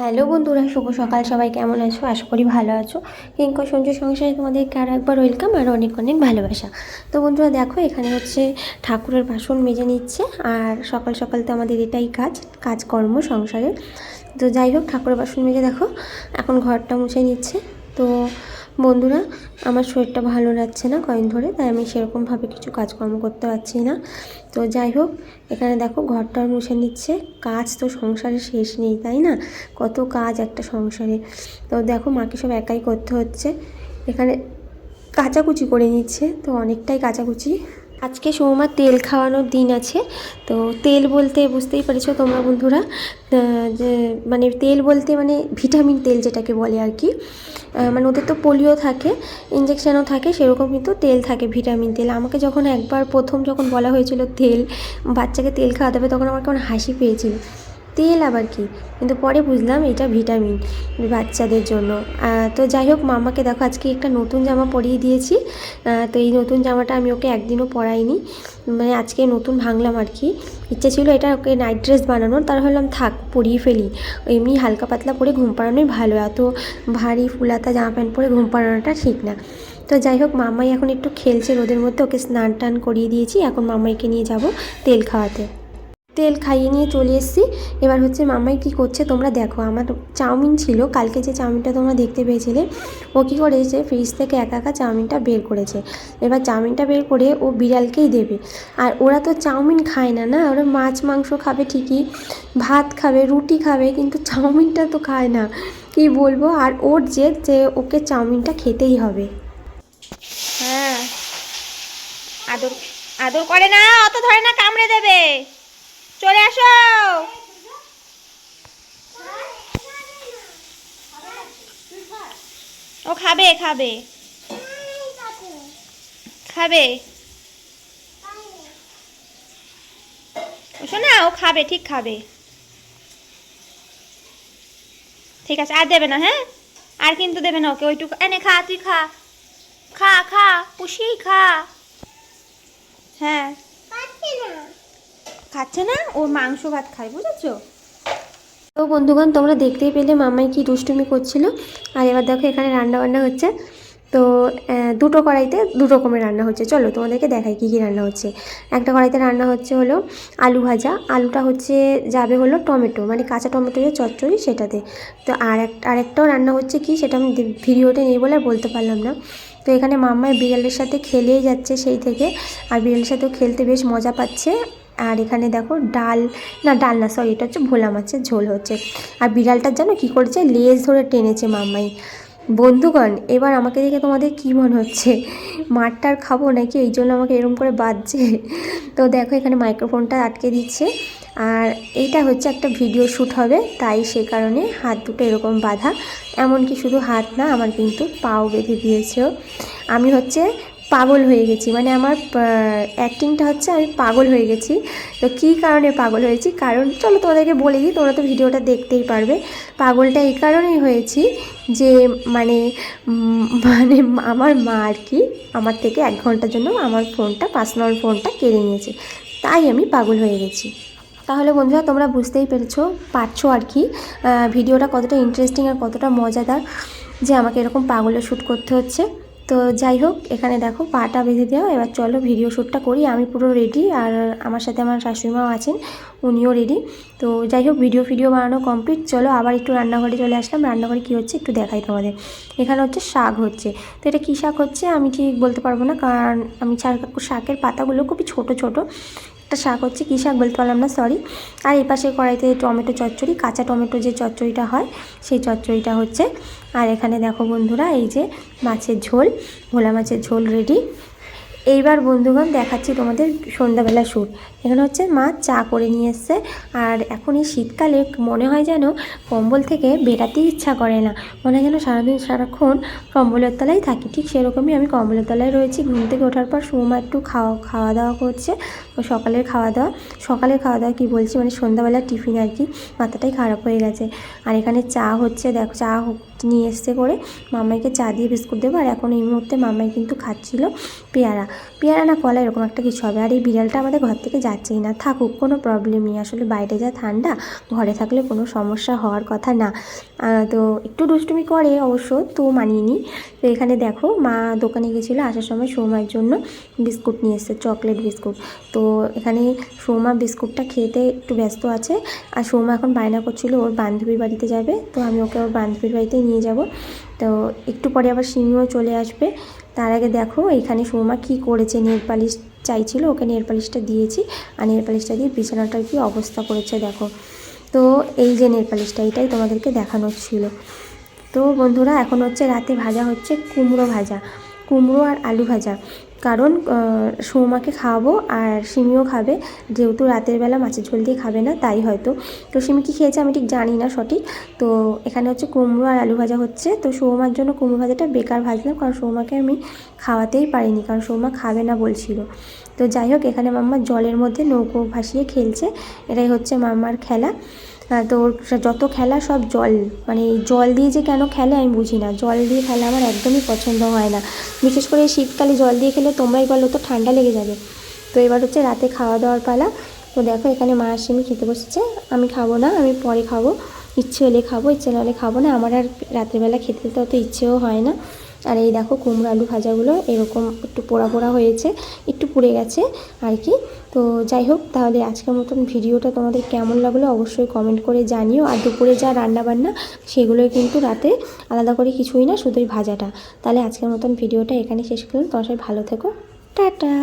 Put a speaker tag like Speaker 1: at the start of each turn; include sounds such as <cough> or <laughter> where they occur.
Speaker 1: Hello বন্ধুরা, শুভ সকাল। সবাই কেমন আছো? আশা করি ভালো আছো। কিঙ্কর সঞ্জু, সংসারে তোমাদেরকে আরও একবার ওয়েলকাম আর অনেক অনেক ভালোবাসা। তো বন্ধুরা, দেখো, এখানে হচ্ছে ঠাকুরের বাসন মেজে নিচ্ছে আর সকাল সকাল তো আমাদের এটাই কাজ, কাজকর্ম, সংসারের। তো যাই হোক, ঠাকুরের বাসন মেজে দেখো, এখন ঘরটা মুছে নিচ্ছে। তো বন্ধুরা, আমার শরীরটা ভালো লাগছে না কয়েন ধরে, তাই আমি সেরকমভাবে কিছু কাজকর্ম করতে পারছি না। তো যাই হোক, এখানে দেখো ঘরটার মুছে নিচ্ছে, কাজ তো সংসারে শেষ নেই, তাই না? কত কাজ একটা সংসারে। তো দেখো মাকে সব একাই করতে হচ্ছে। এখানে কাচাকুচি করে নিচ্ছে, তো অনেকটাই কাচাকুচি আজকে সৌমার তেল খাওয়ানোর দিন আছে, তো তেল বলতে বুঝতেই পেরেছ তোমরা বন্ধুরা যে মানে তেল বলতে মানে ভিটামিন তেল যেটাকে বলে আর কি। মানে ওদের তো পোলিও থাকে ইঞ্জেকশানও থাকে, সেরকম কিন্তু তেল থাকে, ভিটামিন তেল। আমাকে যখন একবার প্রথম যখন বলা হয়েছিল তেল, বাচ্চাকে তেল খাওয়াতে হবে, তখন আমার কেমন হাসি পেয়েছিল। তেল আবার কি? কিন্তু পরে বুঝলাম এটা ভিটামিন বাচ্চাদের জন্য। তো যাই হোক, মামাকে দেখো, আজকে একটা নতুন জামা পরিয়ে দিয়েছি। তো এই নতুন জামাটা আমি ওকে একদিনও পরাইনি। মানে আজকে নতুন ভাঙলাম আর কি। ইচ্ছে ছিল এটা ওকে নাইট ড্রেস বানানোর তার ভাবলাম থাক, পরিয়ে ফেলি। এমনি হালকা পাতলা পরে ঘুম পাড়ানোই ভালো, এত ভারী ফুলাতা জামা প্যান্ট পরে ঘুম পাড়ানোটা ঠিক না। তো যাই হোক, মামাই এখন একটু খেলছে রোদের মধ্যে, ওকে স্নান টান করিয়ে দিয়েছি, এখন মামাইকে নিয়ে যাব তেল খাওয়াতে। তেল খাইয়ে নিয়ে চলে এসেছি। এবার হচ্ছে মামাই কি করছে তোমরা দেখো, আমার চাউমিন ছিল, কালকে যে চাউমিনটা তোমরা দেখতে পেয়েছিলে, ও কী করেছে ফ্রিজ থেকে একা একা চাউমিনটা বের করেছে। এবার চাউমিনটা বের করে ও বিড়ালকেই দেবে। আর ওরা তো চাউমিন খায় না না? ওরা মাছ, মাংস খাবে ঠিকই, ভাত খাবে, রুটি খাবে, কিন্তু চাউমিনটা তো খায় না। কি বলব? আর ওর জেদ যে ওকে চাউমিনটা খেতেই হবে।
Speaker 2: হ্যাঁ। আদর আদর করে না, অত ধরে না কামড়ে দেবে। চলে আসো। ও খাবে খাবে। খাবে। শোনা ও খাবে, ঠিক খাবে। ঠিক আছে, আর দেবে না হ্যাঁ? আর কিন্তু দেবে না ওকে, ওইটুকু। এনে খা, তুই খা। খা খা, পুষি, খা। হ্যাঁ। খাচ্ছে না, ও মাংস ভাত খায়, বুঝেছ?
Speaker 1: তো বন্ধুগণ, তোমরা দেখতেই পেলে মামাই কি দুষ্টুমি করছিল। আর এবার দেখো এখানে রান্না বান্না হচ্ছে। তো দুটো কড়াইতে দু রকমের রান্না হচ্ছে। চলো তোমাদেরকে দেখাই কী কী রান্না হচ্ছে। একটা কড়াইতে রান্না হচ্ছে হলো আলু ভাজা। আলুটা হচ্ছে, যাবে হলো টমেটো মানে কাঁচা টমেটো যে চচ্চড়ি সেটাতে। তো আর এক, আরেকটাও রান্না হচ্ছে কি, সেটা আমি ভিডিওতে নেই বলে বলতে পারলাম না। তো এখানে মাম্মাই বিড়ালের সাথে খেলেই যাচ্ছে সেই থেকে। আর বিড়ালের সাথেও খেলতে বেশ মজা পাচ্ছে। আর এখানে দেখো ডাল, না ডাল না সরি এটা হচ্ছে ভোলা মাছের ঝোল হচ্ছে। আর বিড়ালটার যেন কী করেছে? লেজ ধরে টেনেছে মাম্মাই। বন্ধুগণ, এবার আমাকে দেখে তোমাদের কী মনে হচ্ছে? মাঠটার খাব নাকি? এই জন্য আমাকে এরম করে বাজছে। তো দেখো এখানে মাইক্রোফোনটা আটকে দিচ্ছে। আর এইটা হচ্ছে একটা ভিডিও শ্যুট হবে, তাই সে কারণে হাত দুটো এরকম বাঁধা। এমনকি শুধু হাত না, আমার কিন্তু পাও বেঁধে দিয়েছেও। আমি হচ্ছে পাগল হয়ে গেছি। মানে আমার অ্যাক্টিংটা হচ্ছে আমি পাগল হয়ে গেছি। তো কী কারণে পাগল হয়েছি? কারণ, চলো তোমাদেরকে বলে দিই, তোমরা তো ভিডিওটা দেখতেই পারবে। পাগলটা এই কারণেই হয়েছি যে মানে <laughs> মানে আমার মা আর কি, আমার থেকে এক ঘণ্টার জন্য আমার ফোনটা পার্সোনাল ফোনটা কেড়ে নিয়েছে। তাই আমি পাগল হয়ে গেছি। তাহলে বন্ধুরা, তোমরা বুঝতেই পেরেছ, পারছ আর কি ভিডিওটা কতটা ইন্টারেস্টিং আর কতটা মজাদার যে আমাকে এরকম পাগলে শ্যুট করতে হচ্ছে। তো যাই হোক, এখানে দেখো পাটা বেঁধে দেওয়া। এবার চলো ভিডিও শ্যুটটা করি। আমি পুরো রেডি আর আমার সাথে আমার শাশুড়িমাও আছেন, উনিও রেডি তো যাই হোক ভিডিও ভিডিও বানানো কমপ্লিট চলো আবার একটু রান্নাঘরে চলে আসলাম। রান্নাঘরে কী হচ্ছে একটু দেখাই তোমাদের। এখানে হচ্ছে শাক হচ্ছে। তো এটা কী শাক হচ্ছে আমি ঠিক বলতে পারব না, কারণ আমি শাকের পাতাগুলো খুবই ছোট ছোট। একটা শাক হচ্ছে, কী শাক বলতে পারলাম না সরি আর এই পাশে কড়াইতে টমেটো চচ্চড়ি, কাঁচা টমেটো যে চচ্চড়িটা হয়, সেই চচ্চড়িটা হচ্ছে। আর এখানে দেখো বন্ধুরা, এই যে মাছের ঝোল, ভোলা মাছের ঝোল রেডি এইবার বন্ধুগণ দেখাচ্ছি তোমাদের সন্ধ্যাবেলা শ্যুট এখানে হচ্ছে মা চা করে নিয়ে এসছে। আর এখন এই শীতকালে মনে হয় যেন কম্বল থেকে বেরাতেই ইচ্ছা করে না। মনে হয় যেন সারাদিন সারাক্ষণ কম্বলের তলায় থাকি। ঠিক সেরকমই আমি কম্বলের তলায় রয়েছি। ঘুম থেকে ওঠার পর সুমা একটু খাওয়া খাওয়া দাওয়া করছে সকালের খাওয়া দাওয়া সকালের খাওয়া দাওয়া কী বলছি? মানে সন্ধ্যাবেলার টিফিন আর কি। মাথাটাই খারাপ হয়ে গেছে। আর এখানে চা হচ্ছে, দেখো চা নিয়ে এসছে করে মামাইকে চা দিয়ে বিস্কুট দেবো। আর এখন এই মুহূর্তে মামাই কিন্তু খাচ্ছিল পেয়ারা। পেয়ারা না কলা এরকম একটা কিছু হবে। আর এই বিড়ালটা আমাদের ঘর থেকে যাচ্ছেই না। থাকুক, কোনো প্রবলেম নেই। আসলে বাইরে যা ঠান্ডা, ঘরে থাকলে কোনো সমস্যা হওয়ার কথা না। তো একটু দুষ্টুমি করে অবশ্য, তো মানিয়ে নিই। তো এখানে দেখো, মা দোকানে গেছিল আসার সময় সৌমার জন্য বিস্কুট নিয়ে এসছে, চকলেট বিস্কুট। তো এখানে সৌমা বিস্কুটটা খেতে একটু ব্যস্ত আছে। আর সৌমা এখন বায়না করছিল, ওর বান্ধবীর বাড়িতে যাবে। তো আমি ওকে, ওর বান্ধবীর বাড়িতে যাব। তো একটু পরে আবার সিমিও চলে আসবে। তার আগে দেখো, এখানে সৌমা কি করেছে? নেল পালিশ চাইছিল, ওকে নেল পালিশটা দিয়েছি। আর নেল পালিশটা দিয়ে বিছানাটার কি অবস্থা করেছে দেখো। তো এই যে নেল পালিশটা, এটাই তোমাদেরকে দেখানোর ছিল। তো বন্ধুরা, এখন হচ্ছে রাতে ভাজা হচ্ছে কুমড়ো ভাজা। কুমড়ো আর আলু ভাজা। কারণ সৌমাকে খাওয়াবো আর সিমিও খাবে। যেহেতু রাতের বেলা মাছের ঝোল দিয়ে খাবে না, তাই হয়তো। তো সিমি কি খেয়েছে আমি ঠিক জানি না সঠিক। তো এখানে হচ্ছে কুমড়ো আর আলু ভাজা হচ্ছে। তো সৌমার জন্য কুমড়ো ভাজাটা বেকার ভাজলাম, কারণ সৌমাকে আমি খাওয়াতেই পারিনি, কারণ সৌমা খাবে না বলছিল। তো যাই হোক, এখানে মাম্মা জলের মধ্যে নৌকো ভাসিয়ে খেলছে। এটাই হচ্ছে মাম্মার খেলা। তো ওর যত খেলা সব জল মানে জল দিয়ে যে কেন খেলে আমি বুঝি না। জল দিয়ে খেলা আমার একদমই পছন্দ হয় না। বিশেষ করে শীতকালে জল দিয়ে খেলে তোমরাই বলো তো ঠান্ডা লেগে যাবে। তো এবার হচ্ছে রাতে খাওয়া দাওয়ার পালা। তো দেখো এখানে মা সিমি খেতে বসেছে। আমি খাব না, আমি পরে খাব। ইচ্ছে হলে খাব, ইচ্ছে না হলে খাব না। আমার আর রাত্রেবেলা খেতে তো অত ইচ্ছেও হয় না। আর এই দেখো কুমড়ো আলু ভাজাগুলো এরকম একটু পোড়া পোড়া হয়েছে, একটু পুড়ে গেছে আর কি। তো যাই হোক, তাহলে আজকের মতন ভিডিওটা তোমাদের কেমন লাগল অবশ্যই কমেন্ট করে জানিও। আর দুপুরে যা রান্নাবান্না, সেগুলোই কিন্তু রাতে আলাদা করে কিছুই না, শুধুই ভাজাটা। তাহলে আজকের মতন ভিডিওটা এখানে শেষ করলাম। তোমার সবাই ভালো থেকো। টাটা!